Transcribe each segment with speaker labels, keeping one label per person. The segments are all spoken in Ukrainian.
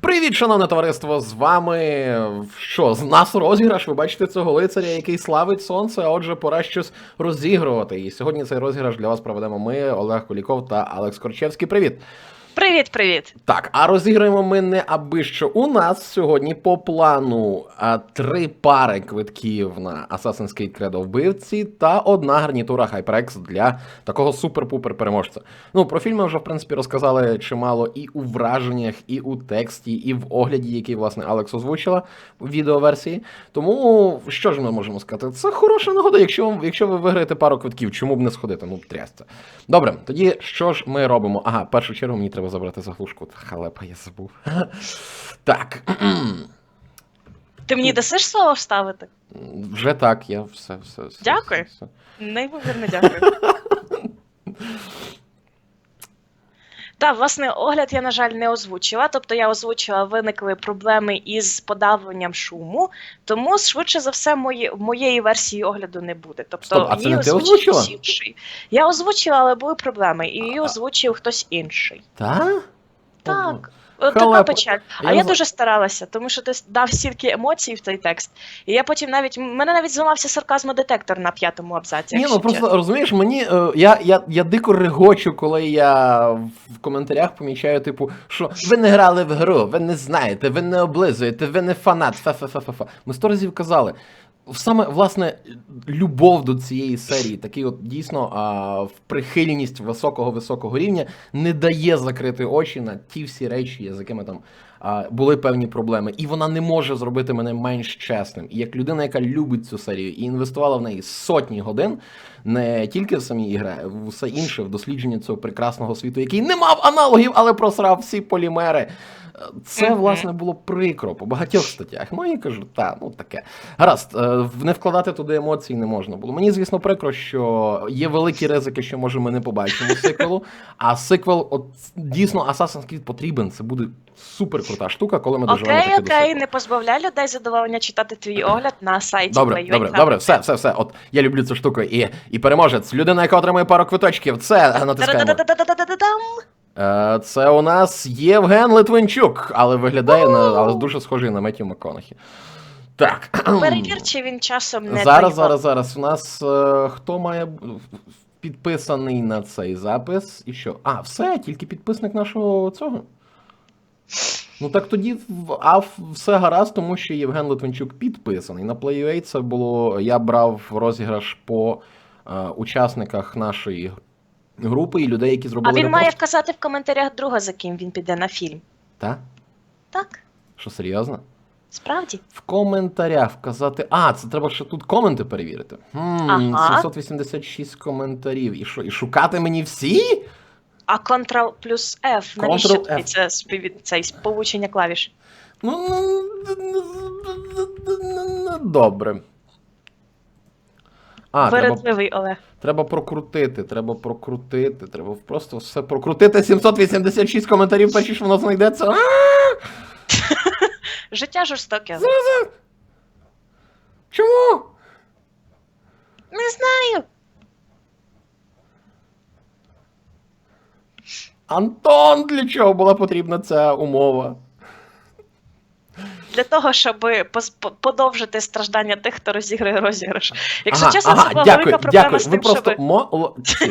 Speaker 1: Привіт, шановне товариство! З вами що? З нас розіграш. Ви бачите цього лицаря, який славить сонце, а отже, пора щось розігрувати. І сьогодні цей розіграш для вас проведемо ми, Олег Куліков та Алекс Корчевський. Привіт!
Speaker 2: Привіт, привіт.
Speaker 1: Так, а розіграємо ми не аби що. У нас сьогодні по плану а, три пари квитків на Assassin's Creed Credo вбивці та одна гарнітура HyperX для такого супер-пупер переможця. Ну, про фільм ми вже в принципі розказали чимало і у враженнях, і у тексті, і в огляді, який власне Алекс озвучила в відеоверсії. Тому що ж ми можемо сказати? Це хороша нагода, якщо, якщо ви виграєте пару квитків, чому б не сходити? Ну, трясця. Добре, тоді що ж ми робимо? Ага, в першу чергу мені треба забрати заглушку. Халепа, я забув. Так.
Speaker 2: Ти мені дасиш слово вставити?
Speaker 1: Вже так, я все, все. все
Speaker 2: Дякую.
Speaker 1: все, все.
Speaker 2: Неймовірно дякую. Та, власне, огляд я, на жаль, не озвучила. Тобто я озвучила, виникли проблеми із подавленням шуму, тому швидше за все мої, моєї версії огляду не буде. Тобто
Speaker 1: Стоп, а це
Speaker 2: її
Speaker 1: не ти
Speaker 2: озвучив
Speaker 1: озвучила?
Speaker 2: хтось інший. Я озвучила, але були проблеми, і її озвучив хтось інший.
Speaker 1: Так?
Speaker 2: Так. От Така печаль. А я
Speaker 1: за-
Speaker 2: дуже старалася, тому що ти дав стільки емоцій в цей текст. І я потім навіть. Мене навіть зламався сарказмодетектор на п'ятому абзаці.
Speaker 1: Ні, ну просто
Speaker 2: чесно.
Speaker 1: розумієш, мені е, я, я, я дико регочу, коли я в коментарях помічаю, типу, що ви не грали в гру, ви не знаєте, ви не облизуєте, ви не фанат. Фа-фа-фа-фа-фа. Ми сто разів казали. Саме власне любов до цієї серії, такий от дійсно а, в прихильність високого високого рівня не дає закрити очі на ті всі речі, з якими там а, були певні проблеми. І вона не може зробити мене менш чесним. І як людина, яка любить цю серію і інвестувала в неї сотні годин, не тільки в самій ігри, в усе інше, в дослідження цього прекрасного світу, який не мав аналогів, але просрав всі полімери. Е, Це, власне, було прикро по багатьох статтях. Ну, я кажу, та, ну таке. Гаразд, е, не вкладати туди емоцій не можна було. Мені, звісно, прикро, що є великі ризики, що може ми не побачимо сиквелу. А сиквел, от дійсно, Assassin's Creed потрібен. Це буде супер крута штука, коли ми доживемо
Speaker 2: Окей, окей, не позбавляй людей задоволення читати твій огляд на сайті.
Speaker 1: Добре, добре, добре, все, все, все. От я люблю цю штуку. І, і переможець, людина, яка отримує пару квиточків, це натискаємо. Е, Це у нас Євген Литвинчук, але виглядає на але дуже схожий на Меттю МакКонахі. Так.
Speaker 2: Перевір, чи він часом не
Speaker 1: Зараз, зараз, зараз. У нас е, хто має підписаний на цей запис? І що? А, все, тільки підписник нашого цього. Ну так тоді а все гаразд, тому що Євген Литвинчук підписаний. На PlayUA це було. Я брав розіграш по е, учасниках нашої групи і людей, які зробили.
Speaker 2: А він
Speaker 1: репост.
Speaker 2: має вказати в коментарях друга, за ким він піде на фільм.
Speaker 1: Та?
Speaker 2: Так,
Speaker 1: Що серйозно?
Speaker 2: справді.
Speaker 1: В коментарях вказати. А, це треба ще тут коменти перевірити. Хм,
Speaker 2: Ага.
Speaker 1: 786 коментарів. І що? І шукати мені всі?
Speaker 2: А Ctrl плюс F, навіщо
Speaker 1: Ctrl+F.
Speaker 2: тобі це співвід... цей сполучення клавіш?
Speaker 1: Ну, добре. А, треба,
Speaker 2: Олег.
Speaker 1: треба прокрутити, треба прокрутити, треба просто все прокрутити. 786 коментарів, ж воно знайдеться.
Speaker 2: Життя жорстоке.
Speaker 1: Чому?
Speaker 2: Не знаю.
Speaker 1: Антон, для чого була потрібна ця умова?
Speaker 2: Для того, щоб подовжити страждання тих, хто розіграє розіграш. Якщо
Speaker 1: ага,
Speaker 2: чесно,
Speaker 1: ага,
Speaker 2: це була
Speaker 1: дякую,
Speaker 2: велика проблема
Speaker 1: дякую.
Speaker 2: з
Speaker 1: Ви просто
Speaker 2: щоб...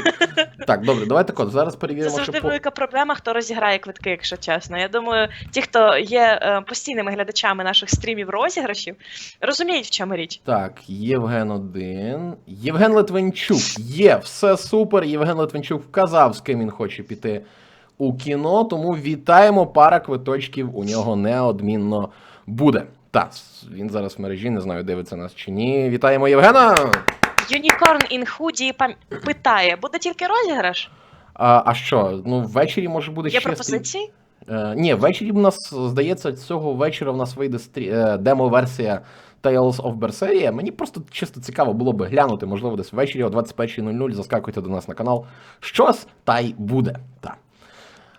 Speaker 1: Так, добре, давайте код. Зараз перевіримо.
Speaker 2: Це завжди
Speaker 1: що
Speaker 2: велика проблема, хто розіграє квитки, якщо чесно. Я думаю, ті, хто є е, постійними глядачами наших стрімів розіграшів, розуміють, в чому річ.
Speaker 1: Так, Євген один. Євген Литвинчук. Є, все супер. Євген Литвинчук вказав, з ким він хоче піти у кіно. Тому вітаємо, пара квиточків у нього неодмінно буде. Так, він зараз в мережі, не знаю, дивиться нас чи ні. Вітаємо Євгена!
Speaker 2: In Hoodie питає: буде тільки розіграш?
Speaker 1: А, а що? Ну, ввечері може буде
Speaker 2: Є
Speaker 1: ще.
Speaker 2: пропозиції?
Speaker 1: Е, ні, ввечері в нас, здається, цього вечора в нас вийде стрі... е, демо-версія Tales of Berseria. Мені просто чисто цікаво було би глянути, можливо, десь ввечері о 21.00 заскакуйте до нас на канал. Щось та й буде. Так.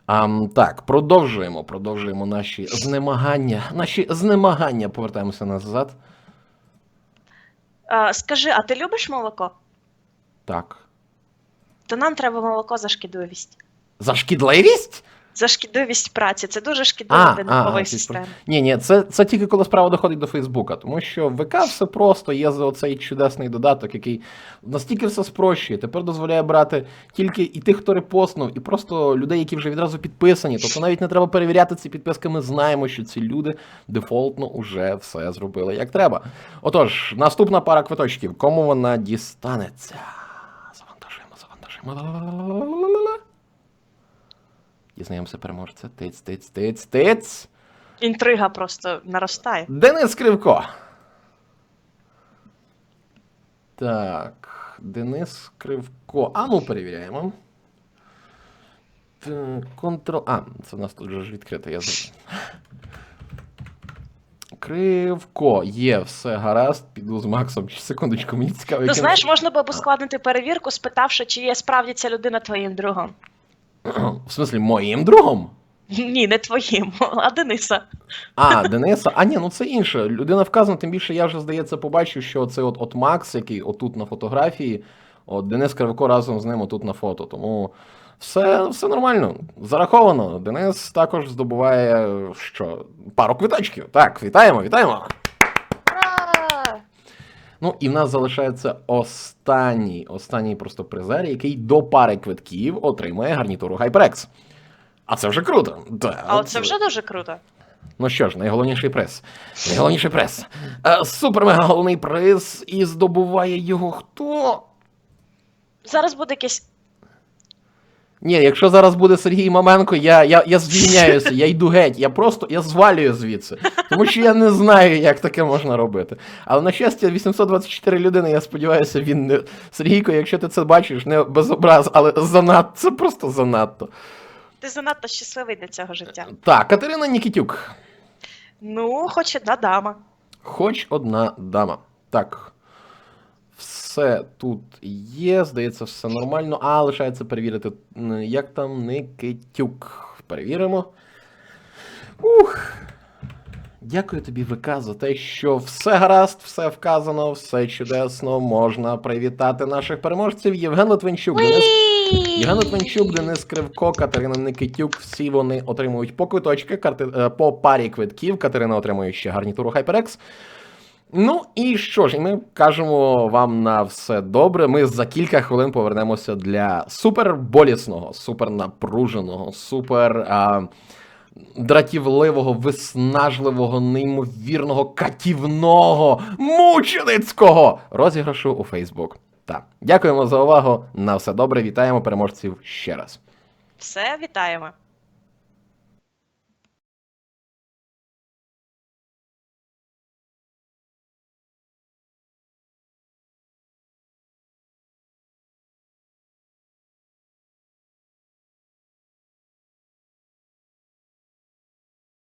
Speaker 1: Ам, так, продовжуємо, продовжуємо наші знемагання. Наші знемагання. Повертаємося назад.
Speaker 2: А, скажи, а ти любиш молоко?
Speaker 1: Так.
Speaker 2: То нам треба молоко за шкідливість.
Speaker 1: За шкідливість?
Speaker 2: За шкідливість праці. Це дуже шкідливо
Speaker 1: А,
Speaker 2: для нервової системи.
Speaker 1: Ні, ні, це, це тільки коли справа доходить до Фейсбука, тому що ВК все просто є за оцей чудесний додаток, який настільки все спрощує. Тепер дозволяє брати тільки і тих, хто репостнув, і просто людей, які вже відразу підписані. Тобто навіть не треба перевіряти ці підписки. Ми знаємо, що ці люди дефолтно уже все зробили як треба. Отож, наступна пара квиточків. Кому вона дістанеться? Завантажуємо, завантажуємо. Дізнаємося переможця. Тиць, тиць, тиць, тиць.
Speaker 2: Інтрига просто наростає.
Speaker 1: Денис Кривко. Так. Денис Кривко. А ну перевіряємо. Контрол. А, це в нас тут вже відкрите. Я. Кривко. Є, все гаразд. Піду з Максом. Секундочку, мені цікаво.
Speaker 2: Ну
Speaker 1: яким-
Speaker 2: знаєш, можна було б ускладнити перевірку, спитавши, чи є справді ця людина твоїм другом.
Speaker 1: В смислі, моїм другом?
Speaker 2: Ні, не твоїм, а Дениса.
Speaker 1: А, Дениса. А ні, ну це інше. Людина вказана, тим більше я вже, здається, побачив, що це от, от Макс, який отут на фотографії, от Денис Кривко разом з ним отут на фото. Тому все, все нормально. Зараховано. Денис також здобуває що? Пару квиточків. Так, вітаємо, вітаємо. Ну і в нас залишається останній, останній просто призер, який до пари квитків отримує гарнітуру HyperX. А це вже круто. Да,
Speaker 2: А це вже дуже круто.
Speaker 1: Ну що ж, найголовніший приз. Найголовніший приз. Е, Супер мега головний приз. І здобуває його хто?
Speaker 2: Зараз буде якесь.
Speaker 1: Ні, якщо зараз буде Сергій Маменко, я, я, я звільняюся, я йду геть, я просто я звалюю звідси. Тому що я не знаю, як таке можна робити. Але на щастя, 824 людини, я сподіваюся, він не. Сергійко, якщо ти це бачиш, не без образ, але занадто, це просто занадто.
Speaker 2: Ти занадто щасливий для цього життя.
Speaker 1: Так, Катерина Нікітюк.
Speaker 2: Ну, хоч одна дама.
Speaker 1: Хоч одна дама. Так. Все тут є, здається, все нормально. А, лишається перевірити, як там Никитюк. Перевіримо. Ух. Дякую тобі, ВК, за те, що все гаразд, все вказано, все чудесно. Можна привітати наших переможців. Євген Литвинчук, Денис Євген Литвинчук, Денис Кривко, Катерина Никитюк. Всі вони отримують по квиточки, карти, е, по парі квитків. Катерина отримує ще гарнітуру HyperX. Ну і що ж, і ми кажемо вам на все добре. Ми за кілька хвилин повернемося для суперболісного, супернапруженого, супер а, дратівливого, виснажливого, неймовірного, катівного, мученицького розіграшу у Фейсбук. Так, дякуємо за увагу. На все добре. Вітаємо переможців ще раз.
Speaker 2: Все, вітаємо.